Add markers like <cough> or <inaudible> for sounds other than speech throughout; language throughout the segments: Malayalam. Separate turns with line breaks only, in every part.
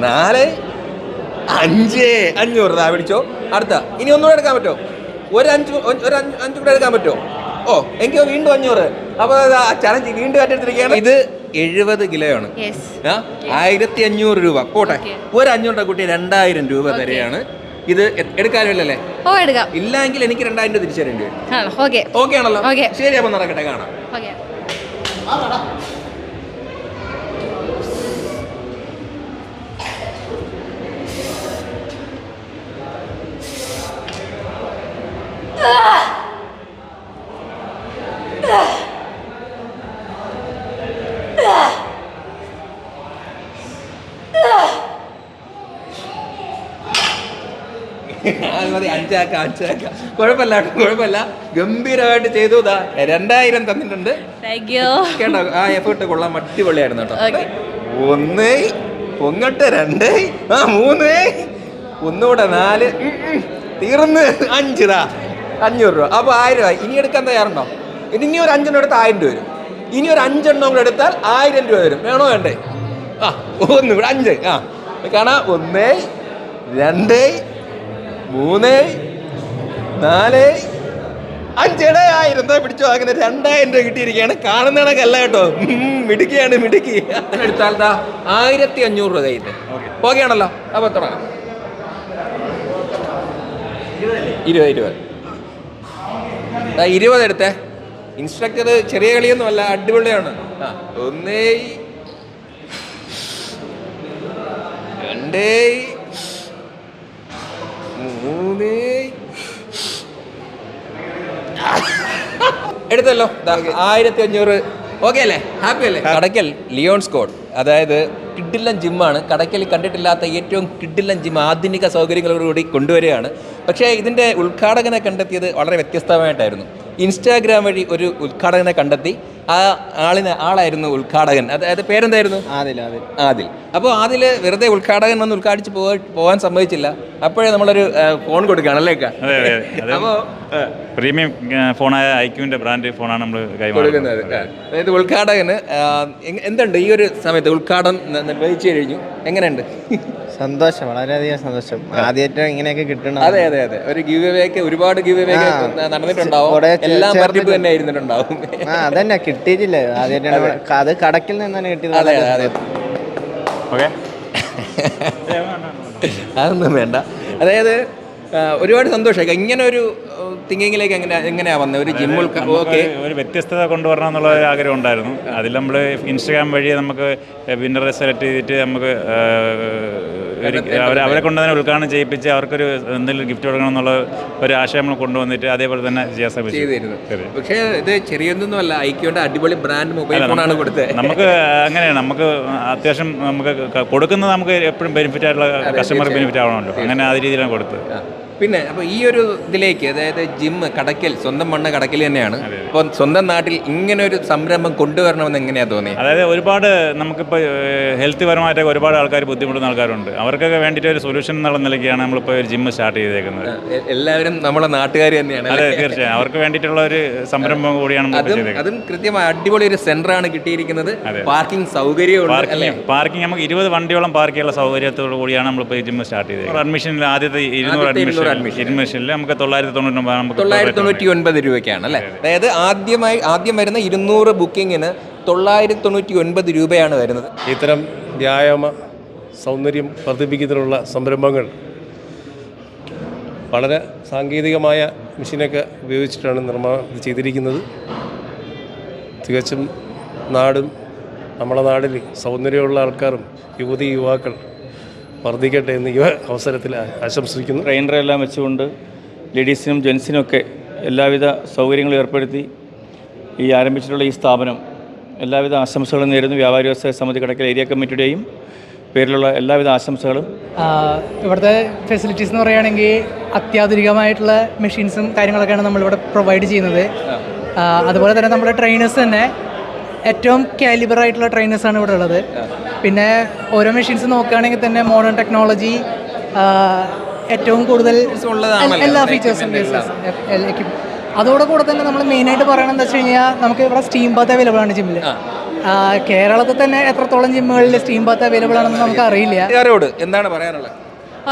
നാല് അഞ്ച്. അഞ്ഞൂറ്. രൂപ പിടിച്ചോ. അടുത്ത. ഇനി ഒന്നുകൂടെ എടുക്കാൻ പറ്റുമോ? ഒരു അഞ്ച് ഒരു അഞ്ച് അഞ്ച് കൂടെ എടുക്കാൻ പറ്റുമോ? ഓ എനിക്ക് വീണ്ടും അഞ്ഞൂറ്. അപ്പോൾ ചലഞ്ച് വീണ്ടും ഏറ്റെടുത്തിരിക്കുകയാണ് ഇത് എഴുപത് കിലോയാണ്. ആയിരത്തി അഞ്ഞൂറ് രൂപ. പോട്ടെ. ഒരു അഞ്ഞൂറിന്റെ കുട്ടി രണ്ടായിരം രൂപ തരെയാണ് ഇത് എടുക്കാനല്ലേ എടുക്കാനില്ലല്ലേ
ഓ എടുക്കാം.
ഇല്ലെങ്കിൽ എനിക്ക് രണ്ടായിരം രൂപ തിരിച്ചു തരേണ്ടി വരും.
ഓക്കെ
ഓക്കെ ആണല്ലോ. ശരി അപ്പൊ നടക്കട്ടെ. കാണാം. മതി. അഞ്ചാക്ക അഞ്ചാക്ക. കുഴപ്പമില്ല കുഴപ്പമില്ല. ഗംഭീരമായിട്ട് ചെയ്തു. ഇതാ രണ്ടായിരം തന്നിട്ടുണ്ട്. കേട്ടോ ആ എഫേർട്ട് കൊള്ളാൻ അടിപൊളിയായിരുന്നു കേട്ടോ. ഒന്ന് പൊങ്ങട്ട് രണ്ട് ആ മൂന്ന് ഒന്നുകൂടെ നാല് തീർന്ന്. അഞ്ച് അഞ്ചിതാ അഞ്ഞൂറ് രൂപ. അപ്പോൾ ആയിരം രൂപ ഇനി എടുക്കാൻ തയ്യാറുണ്ടോ? ഇനി ഇനി ഒരു അഞ്ചെണ്ണം എടുത്താൽ ആയിരം രൂപ വരും. ഇനി ഒരു അഞ്ചെണ്ണം കൂടെ എടുത്താൽ ആയിരം രൂപ വരും. വേണോ വേണ്ടേ? ആ ഒന്ന് ഇവിടെ അഞ്ച്. ആ കാണാം. ഒന്ന് രണ്ട് മൂന്ന് നാല് അഞ്ചേടെ പിടിച്ചു വാങ്ങുന്ന രണ്ടായിരം രൂപ കിട്ടിയിരിക്കുകയാണ്. കാണുന്ന കണക്കല്ല കേട്ടോ മിടുക്കിയാണ് മിടുക്കി. എടുത്താൽ ആയിരത്തി അഞ്ഞൂറ് രൂപ കയ്യിൽ ഓക്കെ ആണല്ലോ അപ്പൊ തുടങ്ങാം ഇരുപത് ഇരുപത്. ഇരുപത് എടുത്തേ. ഇൻസ്ട്രക്ടർ ചെറിയ കളിയൊന്നും അല്ല അടിപൊളിയാണ് ഒന്നേ രണ്ടേ മൂന്നേ എടുത്തല്ലോ. ആയിരത്തി അഞ്ഞൂറ് ഓക്കെ അല്ലേ? ഹാപ്പി അല്ലേ? കടക്കൽ ലിയോൺ സ്കോഡ് അതായത് കിഡില്ലൻ ജിമ്മാണ് കടയ്ക്കൽ കണ്ടിട്ടില്ലാത്ത ഏറ്റവും കിഡില്ലൻ ജിം ആധുനിക സൗകര്യങ്ങളോടുകൂടി കൊണ്ടുവരികയാണ്. പക്ഷേ ഇതിന്റെ ഉദ്ഘാടകനെ കണ്ടെത്തിയത് വളരെ വ്യത്യസ്തമായിട്ടായിരുന്നു. ഇൻസ്റ്റാഗ്രാം വഴി ഒരു ഉദ്ഘാടകനെ കണ്ടെത്തി. ആ ആളിന് ആളായിരുന്നു ഉദ്ഘാടകൻ. അതായത് പേരെന്തായിരുന്നു?
ആദിൽ ആദിൽ.
ആദിൽ. അപ്പോൾ ആദിൽ വെറുതെ ഉദ്ഘാടകൻ വന്ന് ഉദ്ഘാടിച്ച് പോകാൻ സംഭവിച്ചില്ല സമ്മതിച്ചില്ല. അപ്പോഴേ നമ്മളൊരു ഫോൺ കൊടുക്കുകയാണ് അല്ലേ
അതെ, അതെ, അതെ.
അപ്പോൾ
പ്രീമിയം ഫോണായ ഐക്യുവിന്റെ ബ്രാൻഡ് ഫോണാണ് നമ്മൾ
കൊടുക്കുന്നത്. അതായത് ഉദ്ഘാടകന് എന്തുണ്ട് ഈ ഒരു സമയത്ത് ഉദ്ഘാടനം നിർവഹിച്ചു കഴിഞ്ഞു? എങ്ങനെയുണ്ട്?
സന്തോഷം വളരെയധികം സന്തോഷം. ആദ്യമായിട്ട് ഇങ്ങനെയൊക്കെ കിട്ടണം
അതെ അതെ അതെ. ഒരു ഗിവ് ഒക്കെ ഒരുപാട് ഗീവ്
ആ.
നടന്നിട്ടുണ്ടാവും. എല്ലാം തന്നെ
ആ അതന്നെ കിട്ടിയിട്ടില്ല? ആദ്യമായിട്ടാണ് അത്. കടക്കിൽ നിന്നാണ് കിട്ടിയത്.
അതെ അതെ.
ഓക്കെ.
അതൊന്നും വേണ്ട. അതായത് ഒരുപാട് സന്തോഷമായി. ഇങ്ങനെ ഒരു തിങ്കിങ്ങിലേക്ക് എങ്ങനെ എങ്ങനെയാ വന്നത് ഒരു ജിമ്മിൽ ഓക്കെ.
ഒരു വ്യത്യസ്തത കൊണ്ടുവരണം എന്നുള്ള ഒരു ആഗ്രഹം ഉണ്ടായിരുന്നു. അതിൽ നമ്മൾ ഇൻസ്റ്റാഗ്രാം വഴി നമുക്ക് വിന്നറെ സെലക്ട് ചെയ്തിട്ട് നമുക്ക് അവരെ അവരെ കൊണ്ട് തന്നെ ഉദ്ഘാടനം ചെയ്യിപ്പിച്ച് അവർക്കൊരു എന്തെങ്കിലും ഗിഫ്റ്റ് കൊടുക്കണം എന്നുള്ള ഒരു ആശയം നമ്മൾ കൊണ്ടുവന്നിട്ട് അതേപോലെ തന്നെ ചെയ്യാൻ ശ്രമിച്ചു.
പക്ഷേ ഇത് ചെറിയൊന്നും അല്ല. ഐക്യോന്റെ അടിപൊളി ബ്രാൻഡ് മൊബൈൽ ഫോണാണ് കൊടുത്തത്.
നമുക്ക് അങ്ങനെയാണ്. നമുക്ക് അത്യാവശ്യം നമുക്ക് കൊടുക്കുന്നത് നമുക്ക് എപ്പോഴും ബെനിഫിറ്റ് ആയിട്ടുള്ള കസ്റ്റമർ ബെനിഫിറ്റ് ആവണമല്ലോ. അങ്ങനെ ആ രീതിയിലാണ് കൊടുത്തത്.
പിന്നെ അപ്പോൾ ഈ ഒരു ഇതിലേക്ക് അതായത് ജിം കടക്കൽ സ്വന്തം മണ്ണ് കടക്കൽ തന്നെയാണ്. അപ്പോൾ സ്വന്തം നാട്ടിൽ ഇങ്ങനെ ഒരു സംരംഭം കൊണ്ടുവരണമെന്ന് എങ്ങനെയാ തോന്നിയത്
അതായത് ഒരുപാട് നമുക്കിപ്പോൾ ഹെൽത്ത് പരമായിട്ടൊക്കെ ഒരുപാട് ആൾക്കാർ ബുദ്ധിമുട്ടുന്ന ആൾക്കാരുണ്ട്. അവർക്കൊക്കെ വേണ്ടിയിട്ട് ഒരു സൊല്യൂഷൻ എന്നുള്ള നിലയ്ക്കാണ് നമ്മളിപ്പോൾ ഒരു ജിം സ്റ്റാർട്ട് ചെയ്തേക്കുന്നത്.
എല്ലാവരും നമ്മളെ നാട്ടുകാർ തന്നെയാണ്.
അതെ? തീർച്ചയായും. അവർക്ക് വേണ്ടിയിട്ടുള്ള ഒരു സംരംഭം കൂടിയാണ്
അതും കൃത്യമായി അടിപൊളി ഒരു സെന്റർ ആണ് കിട്ടിയിരിക്കുന്നത്. പാർക്കിംഗ് സൗകര്യം അല്ലേ?
പാർക്കിംഗ് നമുക്ക് ഇരുപത് വണ്ടിയോളം പാർക്ക് ചെയ്യാനുള്ള സൗകര്യത്തോടു കൂടിയാണ് നമ്മളിപ്പോൾ ഈ ജിമ്മ് സ്റ്റാർട്ട് ചെയ്തത് അഡ്മിഷനിൽ ആദ്യത്തെ ഇരുന്നൂറ് അഡ്മിഷൻ അഡ്മിഷനിൽ നമുക്ക് തൊള്ളായിരത്തി തൊണ്ണൂറ്റൊമ്പത് നമുക്ക്
തൊള്ളായിരത്തി തൊണ്ണൂറ്റി ഒൻപത് രൂപയ്ക്കാണ് അല്ലേ? അതായത് ആദ്യമായി ആദ്യം വരുന്ന ഇരുന്നൂറ് ബുക്കിങ്ങിന് തൊള്ളായിരത്തി തൊണ്ണൂറ്റി ഒൻപത് രൂപയാണ് വരുന്നത്.
ഇത്തരം വ്യായാമ സൗന്ദര്യം വർദ്ധിപ്പിക്കുന്നതിനുള്ള സംരംഭങ്ങൾ വളരെ സാങ്കേതികമായ മെഷീനൊക്കെ ഉപയോഗിച്ചിട്ടാണ് നിർമ്മാണം ചെയ്തിരിക്കുന്നത്. തികച്ചും നാടും നമ്മളെ നാടിൽ സൗന്ദര്യമുള്ള ആൾക്കാരും യുവതി യുവാക്കൾ വർദ്ധിക്കട്ടെ എന്ന് ഈ അവസരത്തിൽ ആശംസിക്കുന്നു.
ട്രെയിനറെല്ലാം വെച്ചുകൊണ്ട് ലേഡീസിനും ജെൻസിനും ഒക്കെ എല്ലാവിധ സൗകര്യങ്ങളും ഏർപ്പെടുത്തി ഈ ആരംഭിച്ചിട്ടുള്ള ഈ സ്ഥാപനം എല്ലാവിധ ആശംസകളും നേരുന്നു. വ്യാപാരി വ്യവസായ സമിതി കടക്കൽ ഏരിയ കമ്മിറ്റിയുടെയും പേരിലുള്ള എല്ലാവിധ ആശംസകളും.
ഇവിടുത്തെ ഫെസിലിറ്റീസ് എന്ന് പറയുകയാണെങ്കിൽ അത്യാധുനികമായിട്ടുള്ള മെഷീൻസും കാര്യങ്ങളൊക്കെയാണ് നമ്മളിവിടെ പ്രൊവൈഡ് ചെയ്യുന്നത്. അതുപോലെ തന്നെ നമ്മുടെ ട്രെയിനേഴ്സ് തന്നെ ഏറ്റവും കാലിബർ ആയിട്ടുള്ള ട്രെയിനേഴ്സാണ് ഇവിടെ ഉള്ളത്. പിന്നെ ഓരോ മെഷീൻസ് നോക്കുകയാണെങ്കിൽ തന്നെ മോഡേൺ ടെക്നോളജി ഏറ്റവും കൂടുതൽ. എല്ലാ ഫീച്ചേഴ്സും അതോടെ കൂടെ തന്നെ നമ്മൾ മെയിനായിട്ട് പറയണത് എന്താ വെച്ച് കഴിഞ്ഞാൽ നമുക്ക് ഇവിടെ സ്റ്റീം ബാത്ത് അവൈലബിൾ ആണ് ജിമ്മിൽ കേരളത്തിൽ തന്നെ എത്രത്തോളം ജിമ്മുകളിൽ സ്റ്റീം ബാത്ത് അവൈലബിൾ ആണെന്ന് നമുക്ക് അറിയില്ല.
എന്താണ് പറയാനുള്ളത്?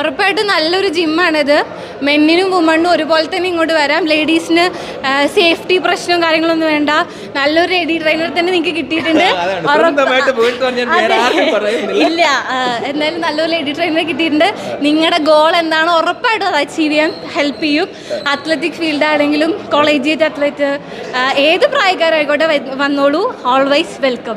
ഉറപ്പായിട്ടും നല്ലൊരു ജിമ്മാണിത് മെന്നിനും വുമണ്ണും ഒരുപോലെ തന്നെ ഇങ്ങോട്ട് വരാം. ലേഡീസിന് സേഫ്റ്റി പ്രശ്നവും കാര്യങ്ങളൊന്നും വേണ്ട. നല്ലൊരു ലേഡി ട്രെയിനർ തന്നെ നിങ്ങൾക്ക് കിട്ടിയിട്ടുണ്ട്. <laughs> ഇല്ല. എന്നാലും എന്തായാലും നല്ലൊരു ലേഡി ട്രെയിനർ കിട്ടിയിട്ടുണ്ട്. നിങ്ങളുടെ ഗോൾ എന്താണോ? ഉറപ്പായിട്ടും അത് അച്ചീവ് ചെയ്യാൻ ഹെൽപ്പ് ചെയ്യും. അത്ലറ്റിക് ഫീൽഡ് ആണെങ്കിലും കോളേജിയറ്റ് അത്ലറ്റ് ഏത് പ്രായക്കാരായിക്കോട്ടെ വന്നോളൂ. Always welcome